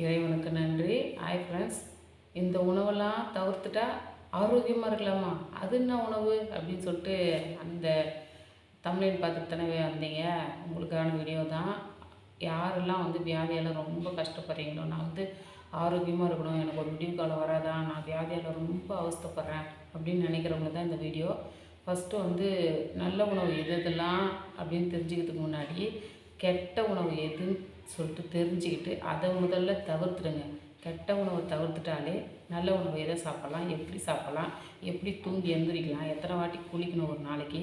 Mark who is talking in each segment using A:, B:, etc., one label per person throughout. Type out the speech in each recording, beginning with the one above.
A: இறைவனுக்கு நன்றி. Hi friends இந்த உணவெல்லாம் தவிர்த்துட்டா ஆரோக்கியமாக இருக்கலாமா? அது என்ன உணவு? அப்படின்னு சொல்லிட்டு அந்த தமிழின் பார்த்துட்டு தானே வந்தீங்க. உங்களுக்கான வீடியோ தான். யாரெல்லாம் வந்து வியாதியால் ரொம்ப கஷ்டப்படுறீங்களோ நான் வந்து ஆரோக்கியமாக இருக்கணும். எனக்கு ஒரு விடிவு காலம் வராதா? நான் வியாதியால் ரொம்ப அவஸ்தைப்படுறேன் அப்படின்னு நினைக்கிறவங்க தான் இந்த வீடியோ ஃபஸ்ட்டு வந்து நல்ல உணவு எது எதெல்லாம் அப்படின்னு தெரிஞ்சுக்கிறதுக்கு முன்னாடி கெட்ட உணவு எதுன்னு சொல்லிட்டு தெரிஞ்சுக்கிட்டு அதை முதல்ல தவிர்த்துடுங்க. கெட்ட உணவை தவிர்த்துட்டாலே நல்ல உணவு எதை சாப்பிட்லாம். எப்படி சாப்பிட்லாம்? எப்படி தூங்கி எந்திரிக்கலாம்? எத்தனை வாட்டி குளிக்கணும் ஒரு நாளைக்கு?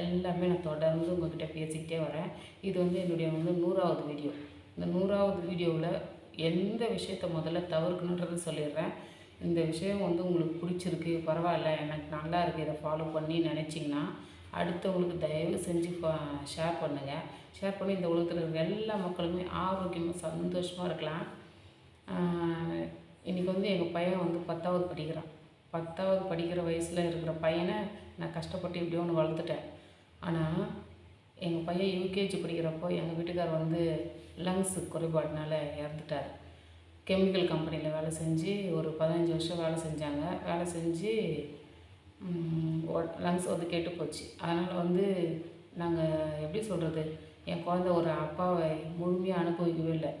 A: எல்லாமே நான் தொடர்ந்து உங்கள்கிட்ட பேசிக்கிட்டே வரேன். இது வந்து என்னுடைய வந்து நூறாவது வீடியோ. இந்த நூறாவது வீடியோவில் எந்த விஷயத்த முதல்ல தவிர்க்கணுன்றது சொல்லிடுறேன். இந்த விஷயம் வந்து உங்களுக்கு பிடிச்சிருக்கு பரவாயில்ல எனக்கு நல்லா இருக்குது இதை ஃபாலோ பண்ணி நினச்சிங்கன்னா அடுத்தவங்களுக்கு தயவு செஞ்சு ஷேர் பண்ணுங்கள் ஷேர் பண்ணி இந்த உலகத்தில் இருக்கிற எல்லா மக்களுமே ஆரோக்கியமாக சந்தோஷமாக இருக்கலாம். இன்றைக்கி வந்து எங்கள் பையன் வந்து பத்தாவது படிக்கிறான். பத்தாவது படிக்கிற வயசில் இருக்கிற பையனை நான் கஷ்டப்பட்டு இப்படியே ஒன்று வளர்த்துட்டேன். ஆனால் எங்கள் பையன் யூகேஜி படிக்கிறப்போ எங்கள் வீட்டுக்கார் வந்து லங்ஸ் குறைபாடுனால இறந்துட்டார். கெமிக்கல் கம்பெனியில் வேலை செஞ்சு ஒரு பதினஞ்சு வருஷம் வேலை செஞ்சாங்க. வேலை செஞ்சு லங்ஸ் வந்து கெட்டு போச்சு. அதனால் வந்து நாங்கள் எப்படி சொல்கிறது என் குழந்த ஒரு அப்பாவை முழுமையாக அனுபவிக்கவே இல்லை.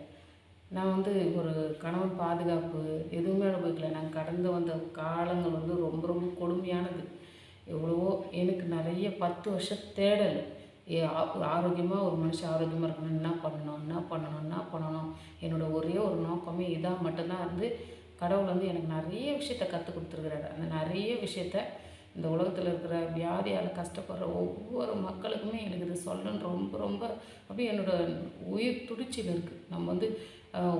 A: நான் வந்து ஒரு கணவன் பாதுகாப்பு எதுவுமே அனுபவிக்கல. நாங்கள் கடந்து வந்த காலங்கள் வந்து ரொம்ப ரொம்ப கொடுமையானது. எவ்வளவோ எனக்கு நிறைய பத்து வருஷம் தேடல். ஏ ஆரோக்கியமாக ஒரு மனுஷன் ஆரோக்கியமாக இருக்கணும். என்ன பண்ணணும் என்ன பண்ணணும் என்ன பண்ணணும். என்னோட ஒரே ஒரு நோக்கமே இதாக மட்டும்தான் இருந்து கடவுள் வந்து எனக்கு நிறைய விஷயத்த கற்றுக் கொடுத்துருக்குறாரு. அந்த நிறைய விஷயத்த இந்த உலகத்தில் இருக்கிற வியாதியால் கஷ்டப்படுற ஒவ்வொரு மக்களுக்குமே எனக்கு இது சொல்லணும்னு ரொம்ப ரொம்ப அப்படியே என்னோட உயிர் துடிச்சில் இருக்குது நம்ம வந்து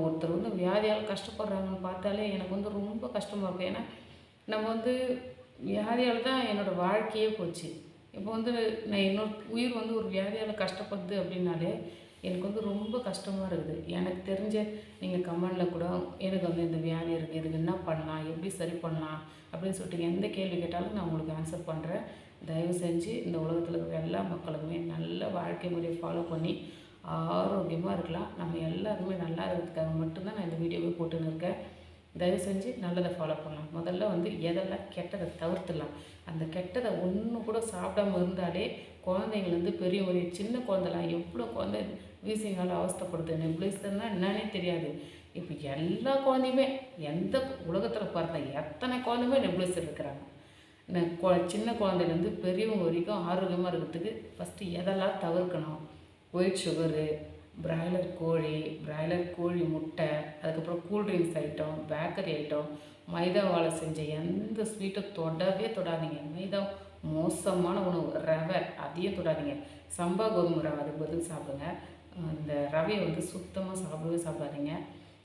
A: ஒருத்தர் வந்து வியாதியால் கஷ்டப்படுறாங்கன்னு பார்த்தாலே எனக்கு வந்து ரொம்ப கஷ்டமாக இருக்கும் ஏன்னா நம்ம வந்து வியாதியால் தான் என்னோட வாழ்க்கையே போச்சு. இப்போ வந்து நான் என்னோட உயிர் வந்து ஒரு வியாதியால் கஷ்டப்படுது அப்படின்னாலே எனக்கு வந்து ரொம்ப கஷ்டமாக இருக்குது. எனக்கு தெரிஞ்ச நீங்கள் கமெண்டில் கூட எனக்கு வந்து இந்த வியாதி இருக்குது இதுக்கு என்ன பண்ணலாம் எப்படி சரி பண்ணலாம் அப்படின்னு சொல்லிட்டு எந்த கேள்வி கேட்டாலும் நான் உங்களுக்கு ஆன்சர் பண்ணுறேன் தயவு செஞ்சு இந்த உலகத்தில் இருக்கிற எல்லா மக்களுமே நல்ல வாழ்க்கை முறையை ஃபாலோ பண்ணி ஆரோக்கியமாக இருக்கலாம். நம்ம எல்லாருமே நல்லா இருக்கிறதுக்காக மட்டும்தான் நான் இந்த வீடியோவே போட்டுன்னு இருக்கேன். தயவு செஞ்சு நல்லதை ஃபாலோ பண்ணலாம். முதல்ல வந்து எதெல்லாம் கெட்டதை தவிர்த்துடலாம். அந்த கெட்டதை ஒன்று கூட சாப்பிடாம இருந்தாலே குழந்தைங்கள்லேருந்து பெரியவங்க சின்ன குழந்தைலாம் எவ்வளோ குழந்தை வீசிங்கால அவஸ்தைப்படுது. நெப்ளிஸ்னா என்னன்னே தெரியாது. இப்போ எல்லா குழந்தையுமே எந்த உலகத்தில் பிறந்த எத்தனை குழந்தையுமே நெப்ளிஸ் இருக்கிறாங்க. கொ- சின்ன குழந்தைலேருந்து பெரியவங்க வரைக்கும் ஆரோக்கியமாக இருக்கிறதுக்கு ஃபஸ்ட்டு எதெல்லாம் தவிர்க்கணும்? ஒயிட் சுகரு பிராய்லர் கோழி பிராய்லர் கோழி முட்டை அதுக்கப்புறம் cool drinks item bakery item மைதாவால் செஞ்ச எந்த ஸ்வீட்டும் தொடவே தொடாதீங்க. மைதா மோசமான உணவு ரவை அதையே தொடாதீங்க. சம்பா கோதுமை ரவை அதுக்கு பதில் சாப்பிடுங்க. இந்த ரவையை வந்து சுத்தமாக சாப்பிடவே சாப்பிடாதீங்க.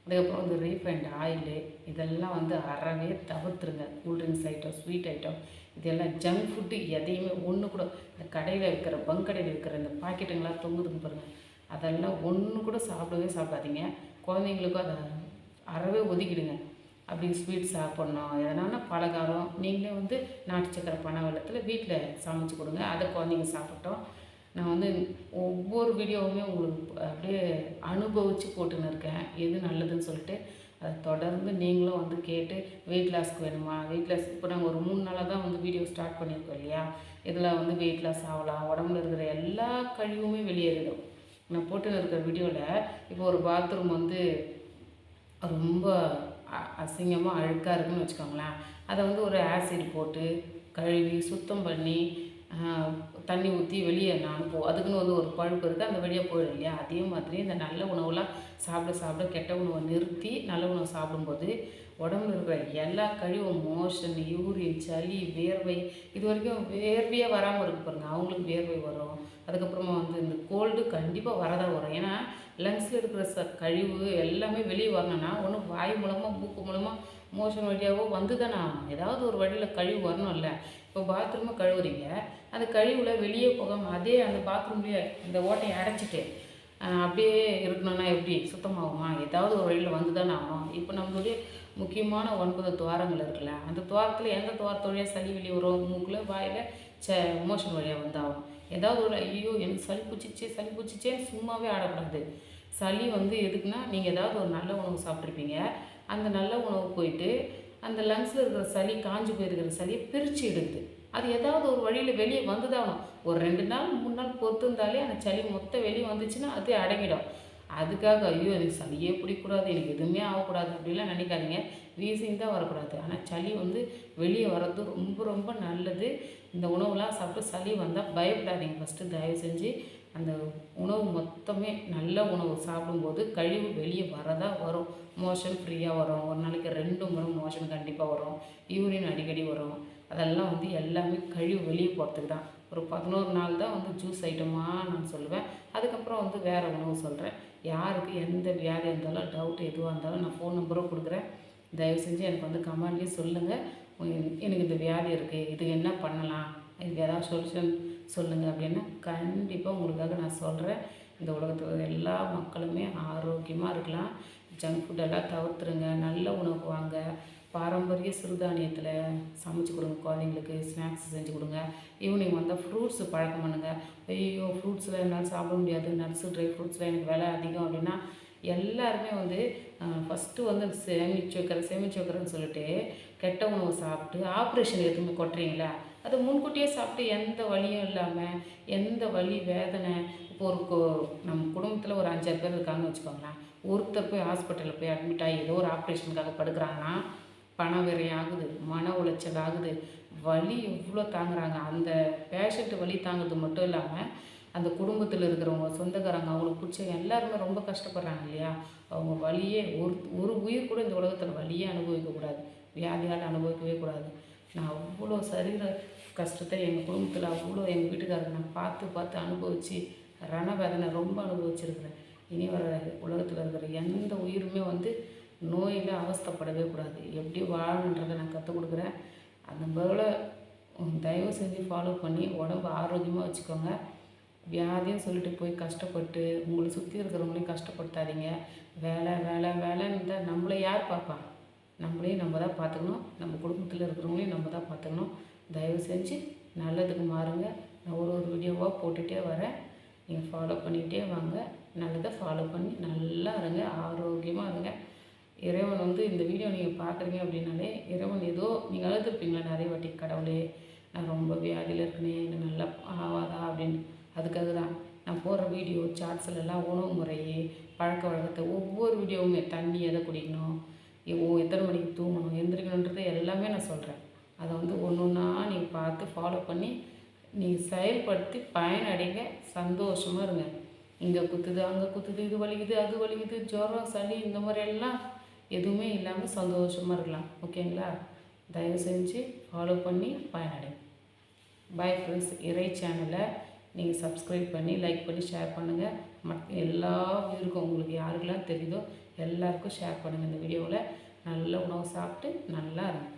A: அதுக்கப்புறம் வந்து ரீஃபைண்ட் ஆயிலு இதெல்லாம் வந்து அறவே தவிர்த்துருங்க. Cool drinks item sweet item இதெல்லாம் ஜங்க் ஃபுட்டு எதையுமே ஒன்று கூட இந்த கடையில் இருக்கிற பங்க் கடையில் விற்கிற இந்த பாக்கெட்டுங்களாம் தொங்குதுங்க பாருங்கள் அதெல்லாம் ஒன்று கூட சாப்பிடவே சாப்பிடாதீங்க. குழந்தைங்களுக்கும் அதை அறவே ஒதுக்கிடுங்க. அப்படி ஸ்வீட் சாப்பிட்ணும். எதனா பலகாரம் நீங்களே வந்து நாட்டு சக்கரை பனை வெள்ளத்தில் வீட்டில் சமைச்சு கொடுங்க. அதை குழந்தைங்க சாப்பிட்டோம். நான் வந்து ஒவ்வொரு வீடியோவுமே உங்களுக்கு அப்படியே அனுபவித்து போட்டுன்னு இருக்கேன் எது நல்லதுன்னு சொல்லிட்டு அதை தொடர்ந்து நீங்களும் வந்து கேட்டு வெயிட் லாஸ்க்கு வேணுமா? வெயிட் லாஸ் இப்போ நாங்கள் ஒரு மூணு நாளாக தான் வந்து வீடியோ ஸ்டார்ட் பண்ணியிருக்கோம் இல்லையா? இதில் வந்து வெயிட் லாஸ் ஆகலாம். உடம்புல இருக்கிற எல்லா கழிவுமே வெளியேறிடும். நான் போட்டுன்னு இருக்கிற வீடியோவில் இப்போ ஒரு பாத்ரூம் வந்து ரொம்ப அசிங்கமாக அழுக்காக இருக்குன்னு வச்சுக்கோங்களேன். அதை வந்து ஒரு ஆசிட் போட்டு கழுவி சுத்தம் பண்ணி தண்ணி ஊற்றி வெளியே நான் போ அதுக்குன்னு வந்து ஒரு பழுப்பு இருக்குது அந்த வெளியே போயிடும் இல்லையா? அதே மாதிரி இந்த நல்ல உணவுலாம் சாப்பிட சாப்பிட கெட்ட உணவை நிறுத்தி நல்ல உணவு சாப்பிடும்போது உடம்புல இருக்கிற எல்லா கழிவும் மோஷன் யூரின் சளி வேர்வை இது வரைக்கும் வேர்வையே வராமல் இருக்கு பாருங்க. அவங்களுக்கு வேர்வை வரும். அதுக்கப்புறமா வந்து இந்த கோல்டு கண்டிப்பாக வரதான் வரும். ஏன்னா லங்ஸில் இருக்கிற ச கழிவு எல்லாமே வெளியே வரணும்னா ஒன்று வாய் மூலமாக மூக்கு மூலமாக மோஷன் வழியாகவோ வந்து தானே ஆகணும் ஏதாவது ஒரு வழியில் கழிவு வரணும்ல. இப்போ பாத்ரூமை கழுவுறீங்க. அந்த கழிவில் வெளியே போகாமல் அதே அந்த பாத்ரூம்லேயே அந்த ஓட்டையை அடைச்சிட்டு அப்படியே இருக்கணும்னா எப்படி? சுத்தமாகுமா? ஏதாவது ஒரு வழியில் வந்து தானே ஆகணும். இப்போ நம்மளுடைய முக்கியமான ஒன்பது துவாரங்கள் இருக்குல்ல அந்த துவாரத்தில் எந்த துவாரத்து வழியாக சளி வெளியே வரும் மூக்கில் வாயில் ச மோஷன் வழியாக வந்தாகும் ஏதாவது ஒரு ஐயோ எனக்கு சளி பிடிச்சிச்சு சளி பிடிச்சிச்சே சும்மாவே ஆடக்கூடாது. சளி வந்து எதுக்குன்னா நீங்கள் ஏதாவது ஒரு நல்ல உணவு சாப்பிட்ருப்பீங்க அந்த நல்ல உணவு போயிட்டு அந்த லங்ஸில் இருக்கிற சளி காஞ்சி போயிருக்கிற சளியை பிரித்து எடுக்குது அது ஏதாவது ஒரு வழியில் வெளியே வந்துதாகணும். ஒரு ரெண்டு நாள் மூணு நாள் பொறுத்து இருந்தாலே அந்த சளி மொத்தம் வெளியே வந்துச்சுன்னா அது அடங்கிடும். அதுக்காக ஐயோ எனக்கு சளியே பிடிக்கக்கூடாது எனக்கு எதுவுமே ஆகக்கூடாது அப்படிலாம் நினைக்காதீங்க. வீசிங் தான் வரக்கூடாது. ஆனால் சளி வந்து வெளியே வர்றது ரொம்ப ரொம்ப நல்லது. இந்த உணவுலாம் சாப்பிட்டு சளி வந்தால் பயப்படாதீங்க. ஃபஸ்ட்டு தயவு செஞ்சு அந்த உணவு மொத்தமே நல்ல உணவு சாப்பிடும்போது கழிவு வெளியே வரதான் வரும். மோஷன் ஃப்ரீயாக வரும். ஒரு நாளைக்கு ரெண்டு முறை மோஷன் கண்டிப்பாக வரும். யூரின் அடிக்கடி வரும். அதெல்லாம் வந்து எல்லாமே கழிவு வெளியே போகிறதுக்கு தான். ஒரு பதினோரு நாள் தான் வந்து ஜூஸ் ஐட்டமாக நான் சொல்லுவேன். அதுக்கப்புறம் வந்து வேறு உணவு சொல்கிறேன் யாருக்கு எந்த வியாதி இருந்தாலும் டவுட் எதுவாக இருந்தாலும் நான் ஃபோன் நம்பரும் கொடுக்குறேன். தயவு செஞ்சு எனக்கு வந்து கமெண்ட்லேயே சொல்லுங்கள் எனக்கு இந்த வியாதி இருக்குது இதுக்கு என்ன பண்ணலாம்? இதுக்கு ஏதாவது சொல்யூஷன் சொல்லுங்கள் அப்படின்னா கண்டிப்பாக உங்களுக்காக நான் சொல்கிறேன் இந்த உலகத்தில் எல்லா மக்களுமே ஆரோக்கியமாக இருக்கலாம். ஜங்க் ஃபுட்டெல்லாம் தவிர்த்துருங்க. நல்ல உணவு வாங்க. பாரம்பரிய சிறுதானியத்தில் சமைச்சு கொடுங்க. குழந்தைங்களுக்கு ஸ்நாக்ஸ் செஞ்சு கொடுங்க. ஈவினிங் வந்தால் ஃப்ரூட்ஸ் பழக்கம் பண்ணுங்கள் ஐயோ ஃப்ரூட்ஸில் என்னால் சாப்பிட முடியாது. நட்ஸு ட்ரை ஃப்ரூட்ஸில் எனக்கு விலை அதிகம் அப்படின்னா எல்லாருமே வந்து ஃபஸ்ட்டு வந்து சேமிச்சு வைக்கிற சேமிச்சு வைக்கிறேன்னு சொல்லிட்டு கெட்ட உணவு சாப்பிட்டு ஆப்ரேஷன் எதுவுமே கொட்டுறீங்களா அது முன்கூட்டியே சாப்பிட்டு எந்த வழியும் இல்லாமல் எந்த வழி வேதனை இப்போ ஒரு கோ நம்ம குடும்பத்தில் ஒரு அஞ்சாறு பேர் இருக்காங்கன்னு வச்சுக்கோங்களேன். ஒருத்தர் போய் ஹாஸ்பிட்டலில் போய் அட்மிட் ஆகி ஏதோ ஒரு ஆப்ரேஷனுக்காக படுக்கிறாங்கன்னா பண விரை ஆகுது மன உளைச்சல் ஆகுது வலி எவ்வளோ தாங்குறாங்க? அந்த பேஷண்ட்டு வலி தாங்குறது மட்டும் இல்லாமல் அந்த குடும்பத்தில் இருக்கிறவங்க சொந்தக்காரங்க அவங்களுக்கு பிடிச்ச எல்லாருமே ரொம்ப கஷ்டப்படுறாங்க இல்லையா? அவங்க வழியே ஒரு ஒரு உயிர் கூட இந்த உலகத்தில் வழியே அனுபவிக்கக்கூடாது. வியாதியால் அனுபவிக்கவே கூடாது. நான் அவ்வளோ சரீர கஷ்டத்தை எங்கள் குடும்பத்தில் அவ்வளோ எங்கள் வீட்டுக்காரர் நான் பார்த்து பார்த்து அனுபவித்து ரணவேதனை ரொம்ப அனுபவிச்சிருக்கிறேன். இனி வர உலகத்தில் இருக்கிற எந்த உயிருமே வந்து நோயில் அவஸ்தப்படவே கூடாது. எப்படி வாழணுன்றதை நான் கற்றுக் கொடுக்குறேன். அந்த போல் தயவு செஞ்சு ஃபாலோ பண்ணி உடம்பு ஆரோக்கியமாக வச்சுக்கோங்க. வியாதியும் சொல்லிட்டு போய் கஷ்டப்பட்டு உங்களை சுற்றி இருக்கிறவங்களையும் கஷ்டப்படுத்தாதீங்க. வேலை வேலை வேலைன்னு தான் நம்மளை யார் பார்ப்பான் நம்மளையும் நம்ம தான் பார்த்துக்கணும். நம்ம குடும்பத்தில் இருக்கிறவங்களையும் நம்ம தான் பார்த்துக்கணும். தயவு செஞ்சு நல்லதுக்கு மாறுங்க. நான் ஒரு ஒரு வீடியோவாக போட்டுகிட்டே வரேன். நீங்கள் ஃபாலோ பண்ணிகிட்டே வாங்க. நல்லதை ஃபாலோ பண்ணி நல்லா இருங்க. ஆரோக்கியமாக இருங்க. இறைவன் வந்து இந்த வீடியோ நீங்கள் பார்க்குறீங்க அப்படின்னாலே இறைவன் ஏதோ நீங்கள் அழுதுருப்பீங்களா? நிறைய வாட்டி கடவுளே நான் ரொம்ப வியாதியில் இருக்கனே எனக்கு நல்லா ஆவாதா அப்படின்னு. அதுக்காக தான் நான் போடுற வீடியோ சாட்ஸ்லலாம் உணவு முறையே பழக்க வழக்கத்தை ஒவ்வொரு வீடியோவுமே தண்ணி எதை குடிக்கணும்? ஓ எத்தனை மணிக்கு தூங்கணும்? எந்திரிக்கணுன்றது எல்லாமே நான் சொல்கிறேன் அதை வந்து ஒன்று ஒன்றா நீங்கள் பார்த்து ஃபாலோ பண்ணி நீங்கள் செயல்படுத்தி பயனடைங்க சந்தோஷமாக இருங்க. இங்கே குத்துது அங்கே குத்துது இது வலிக்குது அது வலிக்குது ஜுரம் சளி இந்த மாதிரியெல்லாம் எதுவுமே இல்லாமல் சந்தோஷமாக இருக்கலாம். ஓகேங்களா? தயவு செஞ்சு ஃபாலோ பண்ணி பயனடை. பாய் ஃப்ரெண்ட்ஸ் இறை சேனலை நீங்கள் சப்ஸ்கிரைப் பண்ணி லைக் பண்ணி ஷேர் பண்ணுங்கள் மற்ற எல்லா உயிருக்கும் உங்களுக்கு யாருக்கெல்லாம் தெரியுதோ எல்லாருக்கும் ஷேர் பண்ணுங்கள் இந்த வீடியோவில் நல்ல உணவு சாப்பிட்டு நல்லா இருங்க.